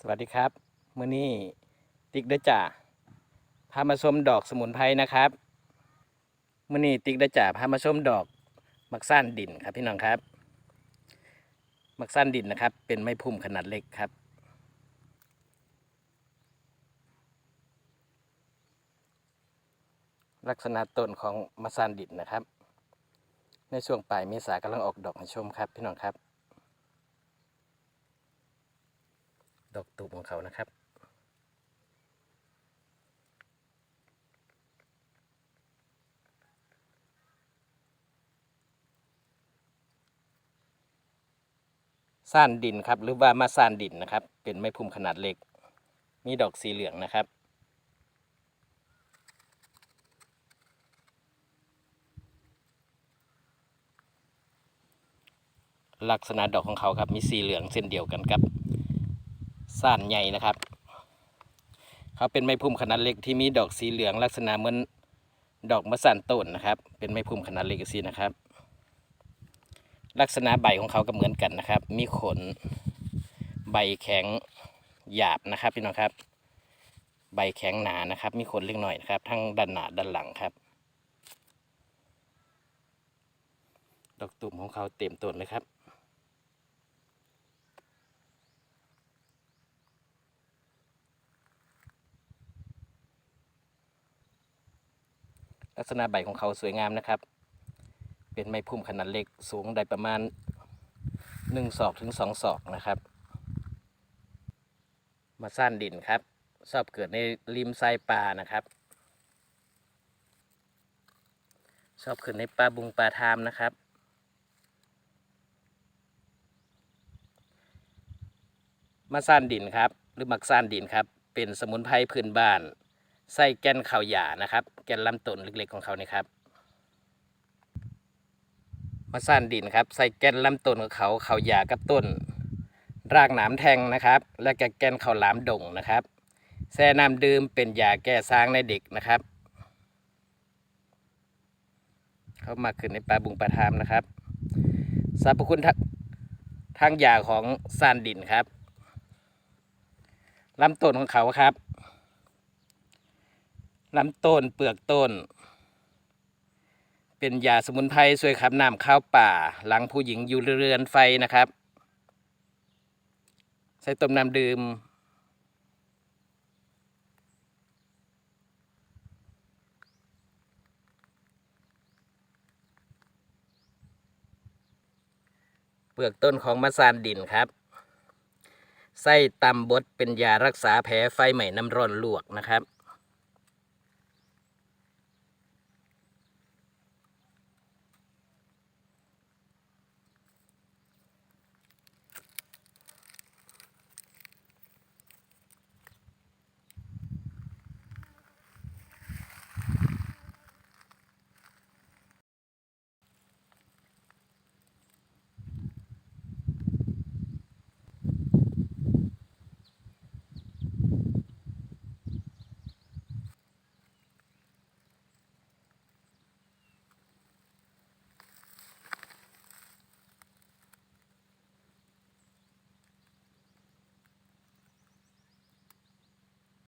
สวัสดีครับมื้อนี้ติ๊กได้จ่าพามาชมดอกสมุนไพรนะครับมื้อนี้ติ๊กได้จ่าพามาชมดอกมักซ่านดินครับพี่น้องครับ มักซ่านดินนะครับ เป็นไม้พุ่มขนาดเล็กครับ ลักษณะต้นของมักซ่านดินนะครับ ในช่วงปลายเมษากำลังออกดอกให้ชมครับพี่น้องครับ ดอกตูมของเขานะครับซ่านดินครับ หรือว่ามาซ่านดินนะครับ เป็นไม้พุ่มขนาดเล็ก มีดอกสีเหลืองนะครับ ลักษณะดอกของเขาครับมีสีเหลืองเส้นเดียวกันครับ ซ่านใหญ่นะครับ เขาเป็นไม้พุ่มขนาดเล็กที่มีดอกสีเหลืองลักษณะเหมือนดอกมะสันต้นนะครับ เป็นไม้พุ่มขนาดเล็กสีนะครับ ลักษณะใบของเขาก็เหมือนกันนะครับ มีขนใบแข็งหยาบนะครับพี่น้องครับ ใบแข็งหนานะครับ มีขนเล็กน้อยนะครับ ทั้งด้านหน้าด้านหลังครับ ดอกตุ่มของเขาเต็มต้นเลยครับ ลักษณะใบของเขาสวยงามนะครับ เป็นไม้พุ่มขนาดเล็กสูงได้ประมาณหนึ่งศอกถึงสองศอกนะครับ มาซ่านดินครับชอบเกิดในริมไซปลานะครับ ชอบเกิดในปลาบุงปลาทามนะครับ มาซ่านดินครับ หรือมักซ่านดินครับ เป็นสมุนไพรพื้นบ้าน ใส่แก่นข้าวหยานะครับ แกนลำต้นเล็กๆของเขานี่ครับ มาซ่านดินครับ ใส่แกนลำต้นของเขาข้าวหยากับต้น รากหนามแทงนะครับ และก็แก่นข้าวหลามดงนะครับแช่น้ำดื่มเป็นยาแก้ซางในเด็กนะครับ เข้ามาขึ้นในปลาบุงปลาทามนะครับสรรพคุณทางทางยาของซ่านดินครับลำต้นของเขาครับ ลำต้นเปลือกต้น เป็นยาสมุนไพรช่วยขับน้ำข้าวป่า หลังผู้หญิงอยู่เรือนไฟนะครับใส่ต้มน้ำดื่มเปลือกต้นของมะซานดินครับ ไส้ตำบดเป็นยารักษาแผลไฟใหม่น้ำร้อนลวกนะครับ